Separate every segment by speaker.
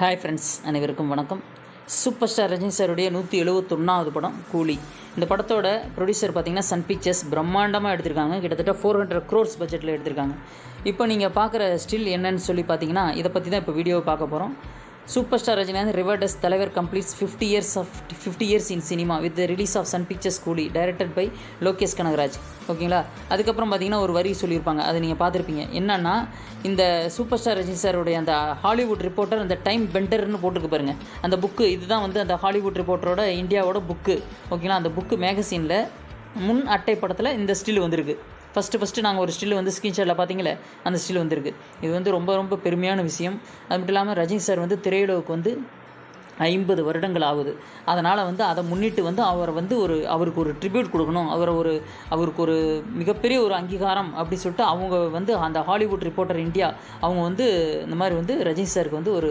Speaker 1: Hi friends அனைவருக்கும் வணக்கம். Super star Rajini சாருடைய நூற்றி எழுபத்தொன்னாவது படம் கூலி. இந்த படத்தோட ப்ரொடியூசர் பார்த்தீங்கன்னா சன் பிக்சர்ஸ் பிரம்மாண்டமாக எடுத்திருக்காங்க. கிட்டத்தட்ட ஃபோர் ஹண்ட்ரட் க்ரோர்ஸ் பட்ஜெட்டில் எடுத்திருக்காங்க. இப்போ நீங்கள் பார்க்குற ஸ்டில் என்னன்னு சொல்லி பார்த்தீங்கன்னா இதை பற்றி தான் இப்போ வீடியோ பார்க்க போகிறோம் சூப்பர் ஸ்டார் ரஜினிகாந்த் ரிவர்டஸ் தலைவர் completes fifty years of fifty years in cinema with release of Sun Pictures Coolie directed by Lokesh Kanagaraj ஓகேங்களா அதுக்கப்புறம் பார்த்தீங்கன்னா ஒரு வரி சொல்லியிருப்பாங்க. அதை நீங்கள் பார்த்துருப்பீங்க. என்னன்னா இந்த சூப்பர் ஸ்டார் ரஜினி சாருடைய அந்த ஹாலிவுட் ரிப்போர்ட்டர் அந்த டைம் பெண்டர்னு போட்டிருக்கு பாருங்க. அந்த புக்கு இதுதான் வந்து அந்த ஹாலிவுட் ரிப்போர்ட்டரோட இந்தியாவோட புக்கு ஓகேங்களா அந்த புக்கு மேகசினில் முன் அட்டை படத்தில் இந்த ஸ்டில் வந்திருக்கு. ஃபஸ்ட்டு ஃபஸ்ட்டு நாங்கள் ஒரு ஸ்டில் வந்து ஸ்க்ரீன்ஷாட்டில் பார்த்தீங்களே அந்த ஸ்டில் வந்திருக்கு. இது வந்து ரொம்ப ரொம்ப பெருமையான விஷயம். அது மட்டும் இல்லாமல் ரஜினி சார் வந்து திரையுலகுக்கு வந்து ஐம்பது வருடங்கள் ஆகுது அதனால் வந்து அதை முன்னிட்டு வந்து அவரை வந்து ஒரு அவருக்கு ஒரு ட்ரிபியூட் கொடுக்கணும். அவரை ஒரு அவருக்கு ஒரு மிகப்பெரிய ஒரு அங்கீகாரம் அப்படி சொல்லிட்டு அவங்க வந்து அந்த ஹாலிவுட் ரிப்போர்ட்டர் இந்தியா அவங்க வந்து இந்த மாதிரி வந்து ரஜினி சாருக்கு வந்து ஒரு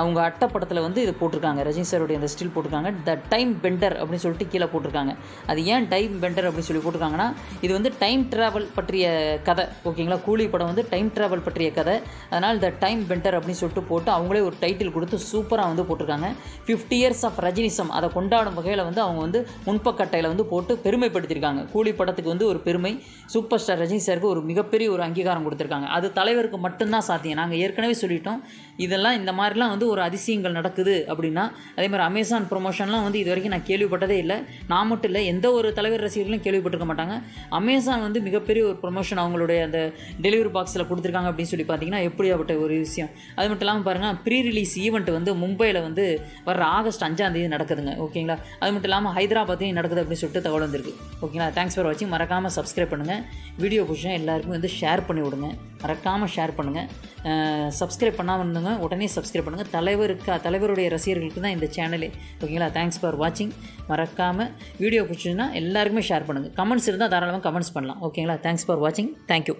Speaker 1: அவங்க அட்டை படத்தில் வந்து இது போட்டிருக்காங்க. ரஜினி சாருடைய அந்த ஸ்டில் போட்டிருக்காங்க. த டைம் பெண்டர் அப்படின்னு சொல்லிட்டு கீழே போட்டிருக்காங்க. அது ஏன் டைம் பெண்டர் அப்படின்னு சொல்லி போட்டிருக்காங்கன்னா இது வந்து டைம் ட்ராவல் பற்றிய கதை. ஓகேங்களா? கூலி படம் வந்து டைம் ட்ராவல் பற்றிய கதை. அதனால் த டைம் பெண்டர் அப்படின்னு சொல்லிட்டு போட்டு அவங்களே ஒரு டைட்டில் கொடுத்து சூப்பராக வந்து போட்டிருக்காங்க. ஃபிஃப்டி இயர்ஸ் ஆஃப் ரஜினிசம். அதை கொண்டாடும் வகையில் வந்து அவங்க வந்து முன்பக்கட்டையில் வந்து போட்டு பெருமைப்படுத்தியிருக்காங்க. கூலி படத்துக்கு வந்து ஒரு பெருமை சூப்பர் ஸ்டார் ரஜினி சாருக்கு ஒரு மிகப்பெரிய ஒரு அங்கீகாரம் கொடுத்துருக்காங்க. அது தலைவருக்கு மட்டும்தான் சாத்தியம். நாங்கள் ஏற்கனவே சொல்லிட்டோம் இதெல்லாம் இந்த மாதிரிலாம் வந்து ஒரு அதிசயங்கள் நடக்குது அப்படின்னா அதே மாதிரி அமேசான் ப்ரொமோஷன்லாம் வந்து இது வரைக்கும் நான் கேள்விப்பட்டதே இல்லை. நான் மட்டும் இல்லை எந்த ஒரு தலைவர் ரசிகர்களும் கேள்விப்பட்டிருக்க மாட்டாங்க. அமேசான் வந்து மிகப்பெரிய ஒரு ப்ரொமோஷன் அவங்களுடைய அந்த டெலிவரி பாக்ஸில் கொடுத்துருக்காங்க அப்படின்னு சொல்லி பார்த்தீங்கன்னா எப்படியாப்பட்ட ஒரு விஷயம். அது மட்டும் இல்லாமல் பாருங்கள் ப்ரீ ரிலீஸ் ஈவெண்ட் வந்து மும்பையில் வந்து வர்ற ஆகஸ்ட் அஞ்சாம் தேதி நடக்குதுங்க ஓகேங்களா? அது மட்டும் இல்லாமல் ஹைதராபாத்தையும் நடக்குது அப்படின்னு சொல்லிட்டு தகவல் வந்திருக்கு ஓகேங்களா? தேங்க்ஸ் ஃபார் வாட்சிங் மறக்காமல் சப்ஸ்கிரைப் பண்ணுங்கள் வீடியோ பிடிச்சா எல்லாருக்கும் வந்து ஷேர் பண்ணி விடுங்க. மறக்காமல் ஷேர் பண்ணுங்கள் சப்ஸ்கிரைப் பண்ணாமல் இருந்தவங்க உடனே சப்ஸ்கிரைப் பண்ணுங்கள் தலைவருக்கு தலைவருடைய ரசிகர்களுக்கு தான் இந்த சேனலே ஓகேங்களா தேங்க்ஸ் ஃபார் வாட்சிங் மறக்காமல் வீடியோ பிடிச்சதுன்னா எல்லாருக்குமே ஷேர் பண்ணுங்கள் கமெண்ட்ஸ் இருந்தால் தாராளமாக கமெண்ட்ஸ் பண்ணலாம். ஓகேங்களா தேங்க்ஸ் ஃபார் வாட்சிங் தேங்க்யூ